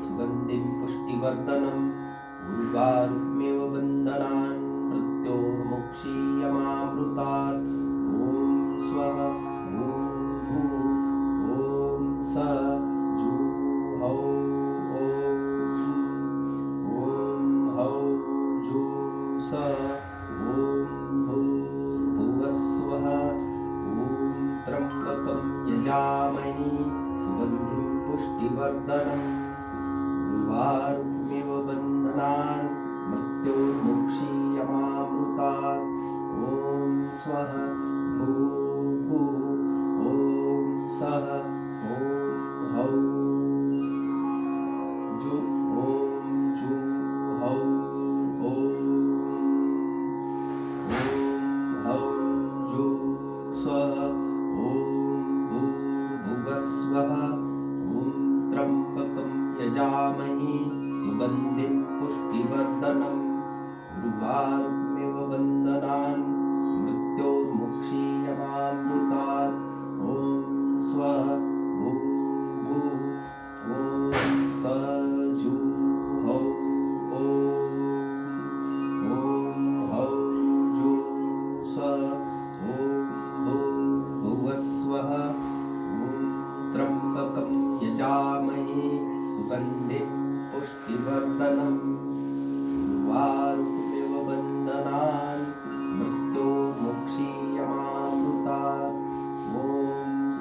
स्पन्दिं पुष्टिवर्धनम। उर्वारु सर्वसम्पन्नान् मृत्युर्मुक्षीयमामृतात् ॐ स्वः ॐ सः ॐ जु हौ ॐ। ॐ सुगन्धिं पुष्टिवर्धनं गुरुवाग्मिव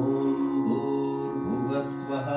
ॐ भूर्भुवस्वः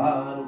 Bye.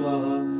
说。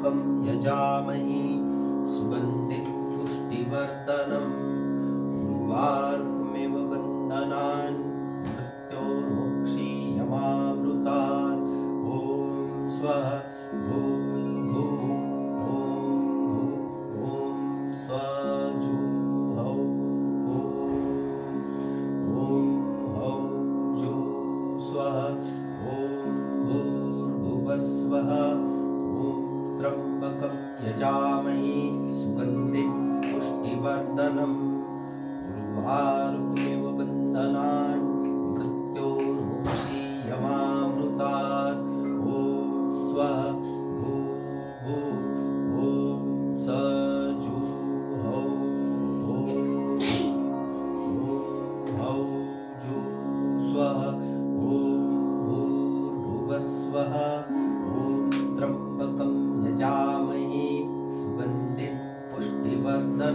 त्र्यम्बकं यजामहि सुगन्धिं पुष्टिवर्धनम् उर्वारुकमिव बन्धनान् मृत्योर्मोक्षीयमामृतात् ॐ स्वः भूर्भुः ॐ भू ॐ स्वः।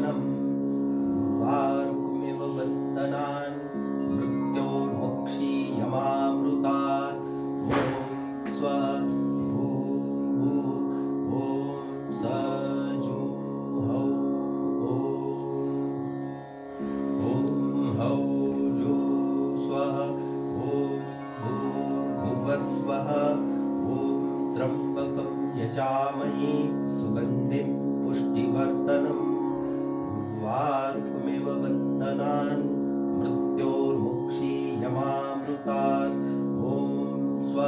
भुवनं वारुमिव वत्तनान् मृत्यो मोक्षीयमामृतात् ॐ स्व यजामहे सुगन्धिं पुष्टिवर्तनम् पार्कमिव बन्धनान् मृत्योर्मुक्षीयमामृतात्। ॐ स्व